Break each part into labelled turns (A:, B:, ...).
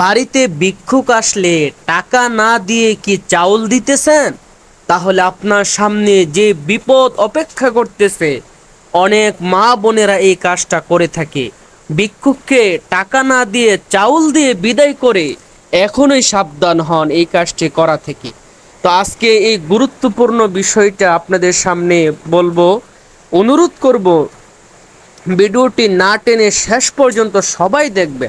A: বাড়িতে ভিক্ষুক আসলে টাকা না দিয়ে কি চাউল দিতেছেন? তাহলে আপনার সামনে যে বিপদ অপেক্ষা করতেছে, অনেক মা বোনেরা এই কাজটা করে থাকে। ভিক্ষুককে টাকা না দিয়ে চাউল দিয়ে বিদায় করে এখনই সাবধান হন এই কাজটি করা থেকে। তো আজকে এই গুরুত্বপূর্ণ বিষয়টা আপনাদের সামনে বলব, অনুরোধ করব, ভিডিওটি না টেনে শেষ পর্যন্ত সবাই দেখবে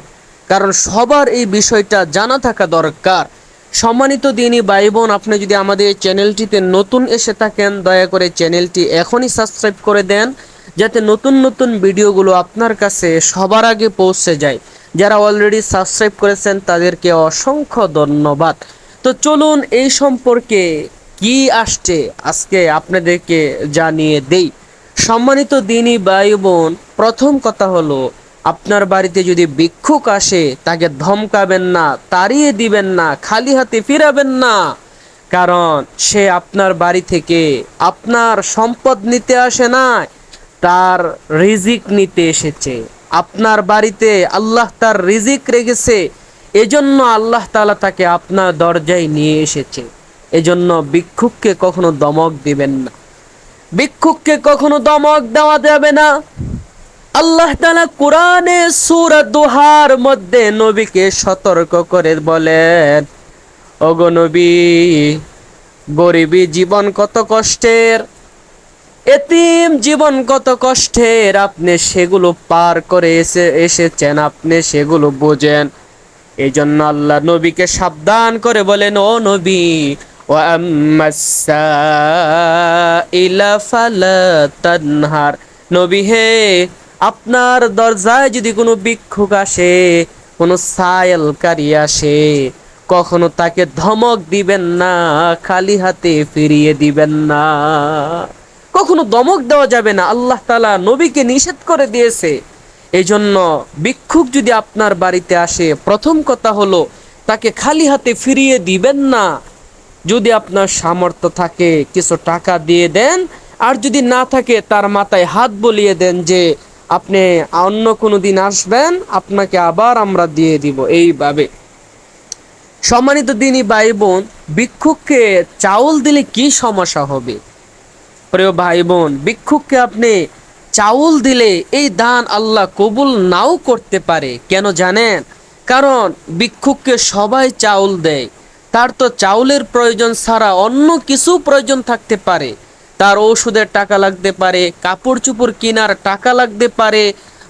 A: কারণ সবার এই বিষয়টা জানা থাকা দরকার। সম্মানিত দিনই ভাই বোন আপনি যদি আমাদের এই চ্যানেলটিতে নতুন এসে থাকেন, দয়া করে চ্যানেলটি এখনই সাবস্ক্রাইব করে দেন, যাতে নতুন নতুন ভিডিওগুলো আপনার কাছে সবার আগে পৌঁছে যায়। যারা অলরেডি সাবস্ক্রাইব করেছেন, তাদেরকে অসংখ্য ধন্যবাদ। তো চলুন এই সম্পর্কে কি আসছে, আজকে আপনাদেরকে জানিয়ে দেই। সম্মানিত দিনই ভাই বোন প্রথম কথা হলো আপনার বাড়িতে যদি ভিক্ষুক আসে, তাকে ধমকাবেন না, তাড়িয়ে দিবেন না, খালি হাতে ফিরাবেন না। কারণ সে আপনার বাড়ি থেকে আপনার সম্পদ নিতে আসে না তার রিজিক নিতে এসেছে। আপনার বাড়িতে আল্লাহ তার রিজিক রেখেছে, এজন্য আল্লাহ তাআলা তাকে আপনার দরজায় নিয়ে এসেছে। এজন্য ভিক্ষুককে কখনো দমক দিবেন না। ভিক্ষুককে কখনো দমক দেওয়া যাবে না। আল্লাহ তালা কোরআনে সূরা দুহার মধ্যে নবীকে সতর্ক করে বলেন অগনবী নবী, গরিবী জীবন কত কষ্টের, এতিম জীবন কত কষ্টের, আপনি সেগুলো পার করে এসে, এসেছেন, আপনি সেগুলো বোঝেন। এই জন্য আল্লাহ নবীকে সাবধান করে বলেন, ও নবী ইলা ফালা তানহার। নবী হে আপনার দরজায় যদি কোনো ভিক্ষুক আসে, কোনো সায়েলকারী আসে, কখনো তাকে ধমক দিবেন না, খালি হাতে ফিরিয়ে দিবেন না। কখনো দমক দেওয়া যাবে না, আল্লাহ তালা নবীকে নিষেধ করে দিয়েছে। এই জন্য ভিক্ষুক যদি আপনার বাড়িতে আসে, প্রথম কথা হলো তাকে খালি হাতে ফিরিয়ে দিবেন না। যদি আপনার সামর্থ্য থাকে, কিছু টাকা দিয়ে দেন, আর যদি না থাকে, তার মাথায় হাত বলিয়ে দেন যে আপনি অন্য কোনো দিন আসবেন, আপনাকে আবার আমরা দিয়ে দিব এইভাবে। সম্মানিত দিনই ভাই বোন ভিক্ষুককে চাউল দিলে কি সমস্যা হবে? প্রিয় ভাই বোন ভিক্ষুককে আপনি চাউল দিলে এই দান আল্লাহ কবুল নাও করতে পারে। কেন জানেন? কারণ ভিক্ষুককে সবাই চাউল দেয়। তার তো চাউলের প্রয়োজন ছাড়া অন্য কিছু প্রয়োজন থাকতে পারে। তার ওষুধের টাকা লাগতে পারে কাপড় চোপড় কেনার টাকা লাগতে পারে,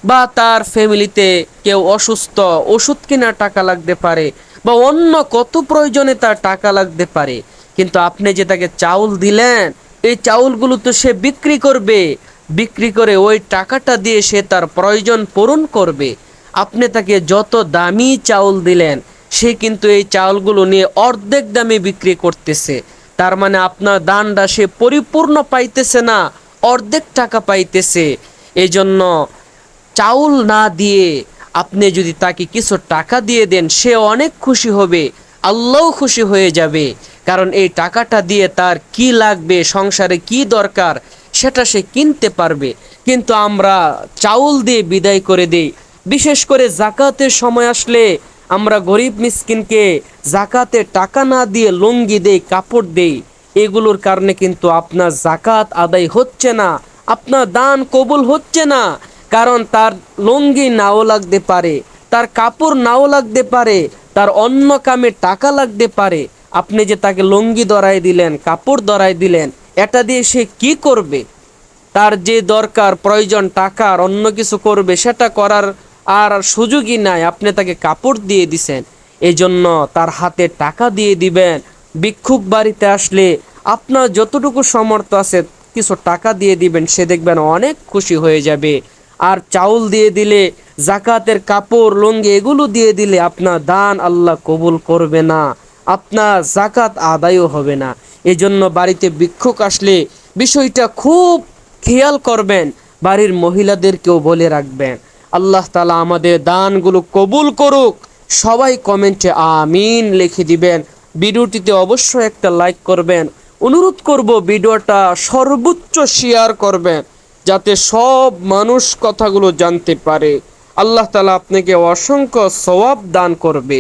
A: বা তার ফ্যামিলিতে কেউ অসুস্থ ওষুধ কেনার টাকা লাগতে পারে, বা অন্য কত প্রয়োজনে তার টাকা লাগতে পারে। কিন্তু আপনি যে তাকে চাউল দিলেন, এই চাউলগুলো তো সে বিক্রি করবে। বিক্রি করে ওই টাকাটা দিয়ে সে তার প্রয়োজন পূরণ করবে। আপনি তাকে যত দামি চাউল দিলেন, সে কিন্তু এই চাউলগুলো নিয়ে অর্ধেক দামে বিক্রি করতেছে। তার মানে আপনার দানটা সে পরিপূর্ণ পাইতেছে না, অর্ধেক টাকা পাইতেছে। এই জন্য চাউল না দিয়ে আপনি যদি তাকে কিছু টাকা দিয়ে দেন, সে অনেক খুশি হবে আল্লাহ খুশি হয়ে যাবে। কারণ এই টাকাটা দিয়ে তার কি লাগবে, সংসারে কি দরকার, সেটা সে কিনতে পারবে। কিন্তু আমরা চাউল দিয়ে বিদায় করে দেই। বিশেষ করে জাকাতের সময় আসলে আমরা গরিব মিসকিনকে জাকাতে টাকা না দিয়ে লুঙ্গি দেই, কাপড় দেই, এগুলোর কারণে কিন্তু আপনার জাকাত আদায় হচ্ছে না, আপনার দান কবুল হচ্ছে না, কারণ তার লুঙ্গি নাও লাগতে পারে, তার কাপড় নাও লাগতে পারে, তার অন্য কামে টাকা লাগতে পারে। আপনি যে তাকে লুঙ্গি দরাই দিলেন, কাপড় দরাই দিলেন, এটা দিয়ে সে কি করবে? তার যে দরকার, প্রয়োজন, টাকার, অন্য কিছু করবে, সেটা করার আর সুযোগই নাই। আপনি তাকে কাপড় দিয়ে দিছেন। এই জন্য তার হাতে টাকা দিয়ে দিবেন। ভিক্ষুক বাড়িতে আসলে আপনার যতটুকু সামর্থ্য আছে কিছু টাকা দিয়ে দিবেন, সে দেখবেন অনেক খুশি হয়ে যাবে। আর চাউল দিয়ে দিলে, জাকাতের কাপড়, লুঙ্গি এগুলো দিয়ে দিলে আপনার দান আল্লাহ কবুল করবে না। আপনার জাকাত আদায়ও হবে না। এই জন্য বাড়িতে ভিক্ষুক আসলে বিষয়টা খুব খেয়াল করবেন। বাড়ির মহিলাদেরকেও বলে রাখবেন। আল্লাহ তালা আমাদের দানগুলো কবুল করুক। সবাই কমেন্টে আমিন লিখে দিবেন। ভিডিওটিতে অবশ্যই একটা লাইক করবেন। অনুরোধ করব ভিডিওটা সর্বোচ্চ শেয়ার করবেন, যাতে সব মানুষ কথাগুলো জানতে পারে। আল্লাহ তালা আপনাকে অসংখ্য সওয়াব দান করবে।